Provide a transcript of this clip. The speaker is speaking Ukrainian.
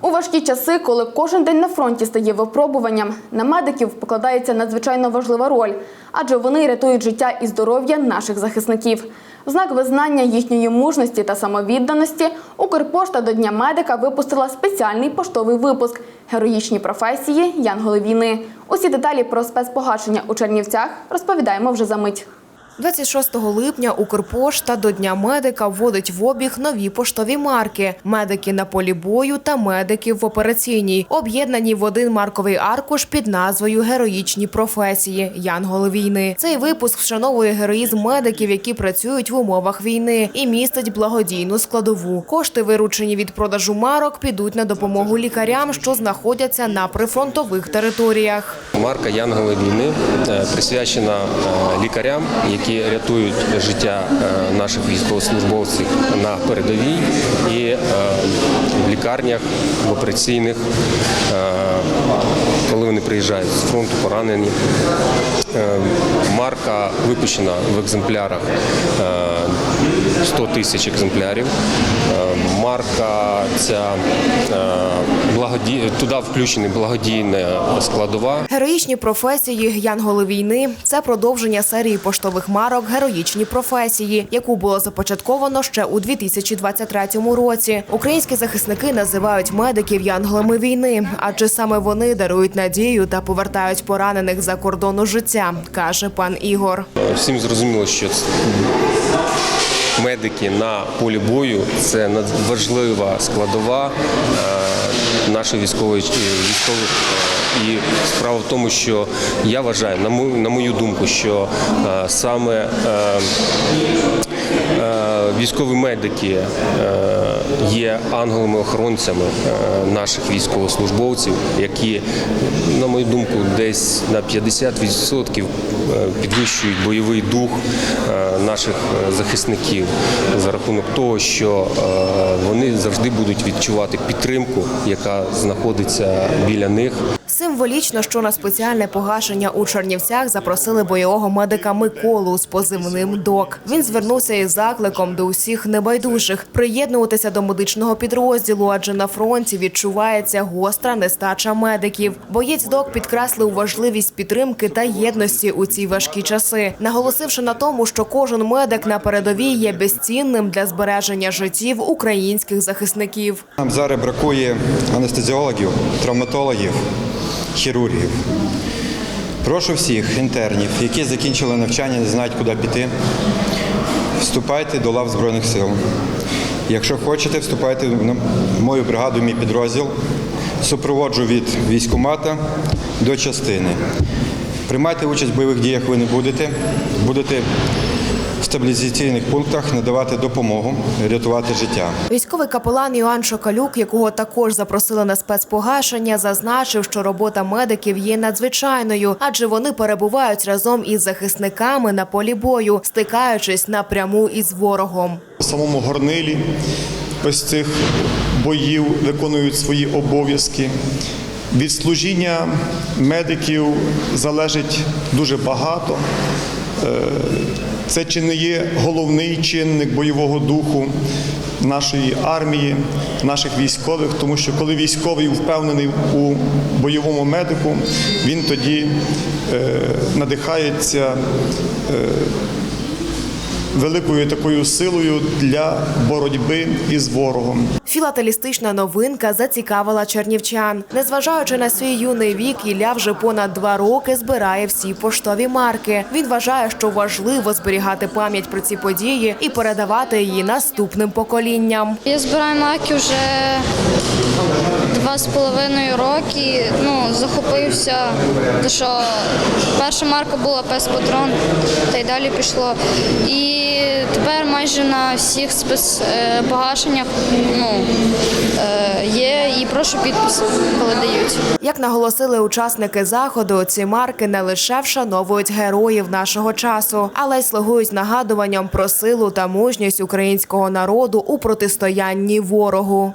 У важкі часи, коли кожен день на фронті стає випробуванням, на медиків покладається надзвичайно важлива роль, адже вони рятують життя і здоров'я наших захисників. В знак визнання їхньої мужності та самовідданості Укрпошта до Дня медика випустила спеціальний поштовий випуск Героїчні професії Янголи війни. Усі деталі про спецпогашення у Чернівцях розповідаємо вже за мить. 26 липня Укрпошта до Дня медика вводить в обіг нові поштові марки – медики на полі бою та медики в операційній, об'єднані в один марковий аркуш під назвою «Героїчні професії. Янголи війни». Цей випуск вшановує героїзм медиків, які працюють в умовах війни і містить благодійну складову. Кошти, виручені від продажу марок, підуть на допомогу лікарям, що знаходяться на прифронтових територіях. Марка Янголи війни е, присвячена е, лікарям, які рятують життя е, наших військовослужбовців на передовій і е, в лікарнях, в операційних, е, коли вони приїжджають з фронту, поранені. Марка випущена в екземплярах е, 100 тисяч екземплярів. Марка ця благоді... туди включена благодійна складова. Героїчні професії Янголи війни це продовження серії поштових марок Героїчні професії, яку було започатковано ще у 2023 році. Українські захисники називають медиків янголами війни, адже саме вони дарують надію та повертають поранених за кордону життя, каже пан Ігор. Всім зрозуміло, що ц- медики на полі бою це надважлива складова е, нашої військової військових. е, І справа в тому, що я вважаю, на мою, на мою думку, що е, саме е, е, військові медики е, є ангелами-охоронцями е, наших військовослужбовців, які, на мою думку, десь на 50% е, підвищують бойовий дух е, наших е, захисників за рахунок того, що е, вони завжди будуть відчувати підтримку, яка знаходиться біля них. Символічно, що на спеціальне погашення у Чернівцях запросили бойового медика Миколу з позивним ДОК. Він звернувся із закликом до усіх небайдужих приєднуватися до медичного підрозділу, адже на фронті відчувається гостра нестача медиків. Боєць ДОК підкреслив важливість підтримки та єдності у ці важкі часи, наголосивши на тому, що кожен медик на передовій є безцінним для збереження життів українських захисників. Нам зараз бракує анестезіологів, травматологів, хірургів. Прошу всіх інтернів, які закінчили навчання, не знають, куди піти. Вступайте до лав Збройних сил. Якщо хочете, вступайте в мою бригаду, мій підрозділ. Супроводжу від військкомата до частини. Приймайте участь в бойових діях ви не будете. Будете стабілізаційних пунктах надавати допомогу, рятувати життя. Військовий капелан Йоанн Шокалюк, якого також запросили на спецпогашення, зазначив, що робота медиків є надзвичайною, адже вони перебувають разом із захисниками на полі бою, стикаючись напряму із ворогом. В самому горнилі ось цих боїв виконують свої обов'язки. Від служіння медиків залежить дуже багато. Е, Це чи не є головний чинник бойового духу нашої армії, наших військових, тому що коли військовий впевнений у бойовому медику, він тоді е, надихається великою такою силою для боротьби із ворогом. Філателістична новинка зацікавила чернівчан. Незважаючи на свій юний вік, Ілля вже понад два роки збирає всі поштові марки. Він вважає, що важливо зберігати пам'ять про ці події і передавати її наступним поколінням. Я збираю маки вже з половиною роки. Ну, захопився, тому що перша марка була пес патрон, та й далі пішло. І тепер майже на всіх спецпогашеннях ну, е, є і прошу підпис, коли дають. Як наголосили учасники заходу, ці марки не лише вшановують героїв нашого часу, але й слугують нагадуванням про силу та мужність українського народу у протистоянні ворогу.